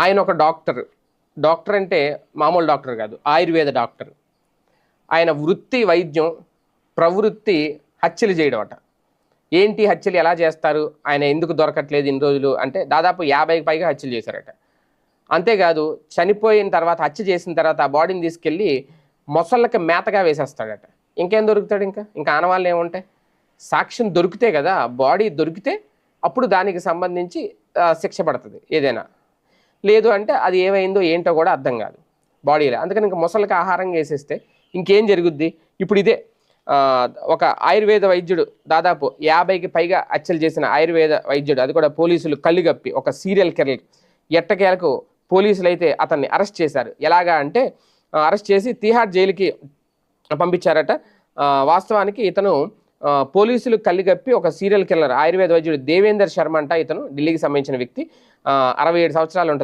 ఆయన ఒక doctor. Doctor అంటే మామూలు డాక్టర్ కాదు ఆయుర్వేద డాక్టర్. ఆయన వృత్తి వైద్యం ప్రవృత్తి హత్యలు చేయడం అట ఏంటి హత్యలు ఎలా చేస్తారు? ఆయన ఎందుకు దొరకట్లేదు ఇన్ని రోజులు అంటే దాదాపు యాభైకి పైగా హత్యలు చేశారట. అంతేకాదు చనిపోయిన తర్వాత హత్య చేసిన తర్వాత ఆ బాడీని తీసుకెళ్ళి మొసళ్ళకి మేతగా వేసేస్తాడట. ఇంకేం దొరుకుతాడు ఇంకా? ఇంకా ఆనవాళ్ళు ఏముంటాయి? సాక్ష్యం దొరికితే కదా బాడీ దొరికితే అప్పుడు దానికి సంబంధించి శిక్ష పడుతుంది ఏదైనా. లేదు అంటే అది ఏమైందో ఏంటో కూడా అర్థం కాదు బాడీలో. అందుకని ఇంకా మొసలికి ఆహారం వేసేస్తే ఇంకేం జరుగుద్ది? ఇప్పుడు ఇదే ఒక ఆయుర్వేద వైద్యుడు దాదాపు యాభైకి పైగా హత్యలు చేసిన ఆయుర్వేద వైద్యుడు అది కూడా పోలీసులు కళ్ళు కప్పి ఒక సీరియల్ కిల్లర్ ఎట్టకేలకు పోలీసులు అయితే అతన్ని అరెస్ట్ చేశారు. ఎలాగా అంటే అరెస్ట్ చేసి తీహార్ జైలుకి పంపించారట. వాస్తవానికి ఇతను పోలీసులు కల్లిగప్పి ఒక సీరియల్ కిల్లర్ ఆయుర్వేద వైద్యుడు దేవేందర్ శర్మ అంట ఇతను ఢిల్లీకి సంబంధించిన వ్యక్తి. అరవై ఏడు సంవత్సరాలు ఉంటుంది.